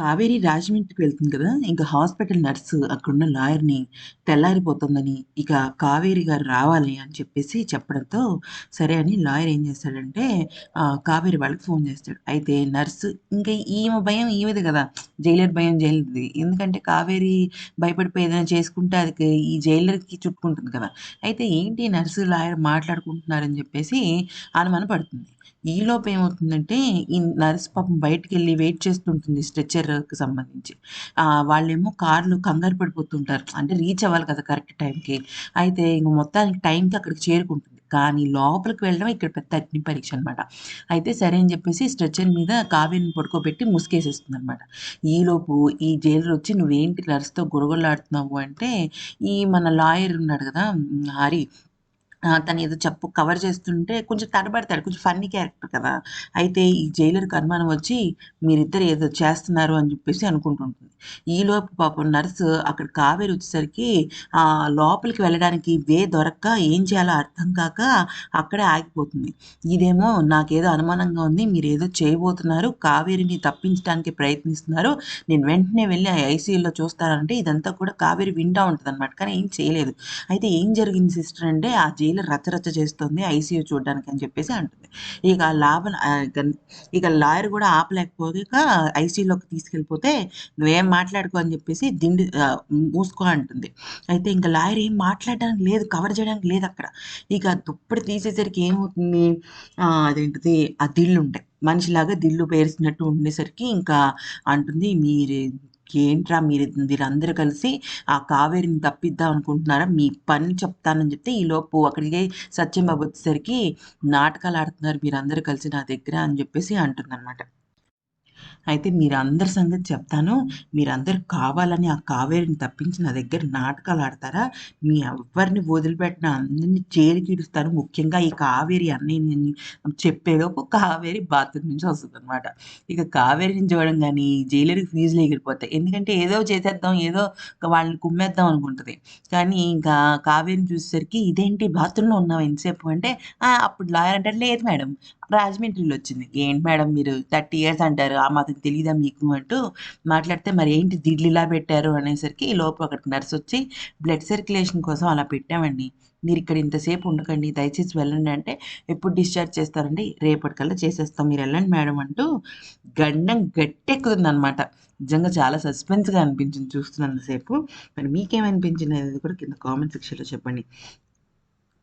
కావేరి రాజమండ్రికి వెళ్తుంది కదా! ఇంక హాస్పిటల్ నర్సు అక్కడున్న లాయర్‌ని తెల్లారిపోతుందని, ఇక కావేరి గారు రావాలి అని చెప్పేసి చెప్పడంతో, సరే అని లాయర్ ఏం చేస్తాడంటే కావేరి వాళ్ళకి ఫోన్ చేస్తాడు. అయితే నర్సు ఇంకా ఈమె భయం ఈమెది కదా! జైలర్ భయం జైలర్‌ది. ఎందుకంటే కావేరి భయపడిపోయి ఏదైనా చేసుకుంటే అది ఈ జైలర్‌కి చుట్టుకుంటుంది కదా! అయితే ఏంటి నర్సు, లాయర్ మాట్లాడుకుంటున్నారని చెప్పేసి అనుమాన పడుతుంది. ఈలోపు ఏమవుతుందంటే, ఈ నర్స్ పాపం బయటికెళ్ళి వెయిట్ చేస్తుంటుంది స్ట్రెచ్చర్కి సంబంధించి. వాళ్ళేమో కార్లు కంగారు పడిపోతుంటారు. అంటే రీచ్ అవ్వాలి కదా! కరెక్ట్ టైంకి. అయితే ఇంక మొత్తానికి టైంకి అక్కడికి చేరుకుంటుంది. కానీ లోపలికి వెళ్ళడం ఇక్కడ పెద్ద అగ్ని పరీక్ష అనమాట. అయితే సరే అని చెప్పేసి స్ట్రెచ్చర్ మీద కావేరిని పడుకోబెట్టి ముసుగేసేస్తుందనమాట. ఈలోపు ఈ జైలర్ వచ్చి "నువ్వేంటి నర్స్‌తో గొడగొడలాడుతున్నావు" అంటే, ఈ మన లాయర్ ఉన్నాడు కదా! హరి తను ఏదో చెప్పు కవర్ చేస్తుంటే కొంచెం తడబడతాడు. కొంచెం ఫన్నీ క్యారెక్టర్ కదా! అయితే ఈ జైలర్‌కి అనుమానం వచ్చి మీరిద్దరు ఏదో చేస్తున్నారు అని చెప్పేసి అనుకుంటుంటుంది. ఈలోపు పాపం నర్సు అక్కడ కావేరి వచ్చేసరికి లోపలికి వెళ్ళడానికి వే దొరక్క ఏం చేయాలో అర్థం కాక అక్కడే ఆగిపోతుంది. ఇదేమో నాకేదో అనుమానంగా ఉంది. మీరు ఏదో చేయబోతున్నారు. కావేరిని తప్పించడానికి ప్రయత్నిస్తున్నారు. నేను వెంటనే వెళ్ళి ఐసీయూలో చూస్తానంటే ఇదంతా కూడా కావేరి వింటా ఉంటదనమాట. కానీ ఏం చేయలేదు. అయితే ఏం జరిగింది సిస్టర్ అంటే ఆ జై రచ్చ రచ్చ చేస్తుంది ఐసీయూ చూడడానికి అని చెప్పేసి అంటుంది. ఇక లాభం ఇక లాయర్ కూడా ఆపలేకపోయాక ఐసీయూలోకి తీసుకెళ్ళిపోతే "నువ్వేం మాట్లాడుకో అని చెప్పేసి దిండి మూసుకో అంటుంది. అయితే ఇంకా లాయర్ ఏం మాట్లాడడానికి లేదు. కవర్ చేయడానికి లేదు అక్కడ ఇక దుప్పటి తీసేసరికి ఏమవుతుంది అదేంటిది ఆ దిళ్ళుంటాయి. మనిషిలాగా దిళ్ళు పేరుస్తున్నట్టు ఉండేసరికి ఇంకా అంటుంది "మీరు ఏంట్రా మీరు మీరందరూ కలిసి ఆ కావేరిని తప్పిద్దాం అనుకుంటున్నారా? మీ పని చెప్తానని" చెప్తే ఈలోపు అక్కడికి సత్యంబాబు వచ్చేసరికి "నాటకాలు ఆడుతున్నారు మీరందరూ కలిసి నా దగ్గర" అని చెప్పేసి అంటుందనమాట. అయితే మీరందరి సంగతి చెప్తాను. మీరందరూ కావాలని ఆ కావేరిని తప్పించి నా దగ్గర నాటకాలు ఆడతారా? మీ ఎవ్వరిని వదిలిపెట్టిన అందరిని జైలుకిడుస్తాను. ముఖ్యంగా ఈ కావేరి అన్నయ్యని చెప్పేలోపు కావేరి బాత్రూమ్ నుంచి వస్తుంది అనమాట ఇక కావేరిని చూడడం కానీ జైలర్‌కి ఫీజులు ఎగిరిపోతాయి. ఎందుకంటే ఏదో చేసేద్దాం, ఏదో వాళ్ళని కుమ్మేద్దాం అనుకుంటది. కానీ ఇంకా కావేరిని చూసేసరికి ఇదేంటి బాత్రూమ్‌లో ఉన్నావు ఎంతసేపు అంటే, అప్పుడు లాయర్ అంటే లేదు మేడం రాజమండ్రిలో వచ్చింది. ఏంటి మేడం మీరు 30 ఇయర్స్ అంటారు. ఆ మాత్రం తెలియదా మీకు అంటూ మాట్లాడితే మరి ఏంటి దిడ్లు ఇలా పెట్టారు అనేసరికి ఈలోపు అక్కడికి నర్స్ వచ్చి బ్లడ్ సర్క్యులేషన్ కోసం అలా పెట్టామండి. మీరు ఇక్కడ ఇంతసేపు ఉండకండి. దయచేసి వెళ్ళండి అంటే, ఎప్పుడు డిశ్చార్జ్ చేస్తారండి? రేపటికల్లా చేసేస్తాం. మీరు వెళ్ళండి మేడం అంటూ గండం గట్టెక్కుతుందనమాట. నిజంగా చాలా సస్పెన్స్‌గా అనిపించింది చూస్తున్నంతసేపు మరి మీకేమనిపించింది అనేది కూడా కింద కామెంట్ సెక్షన్‌లో చెప్పండి.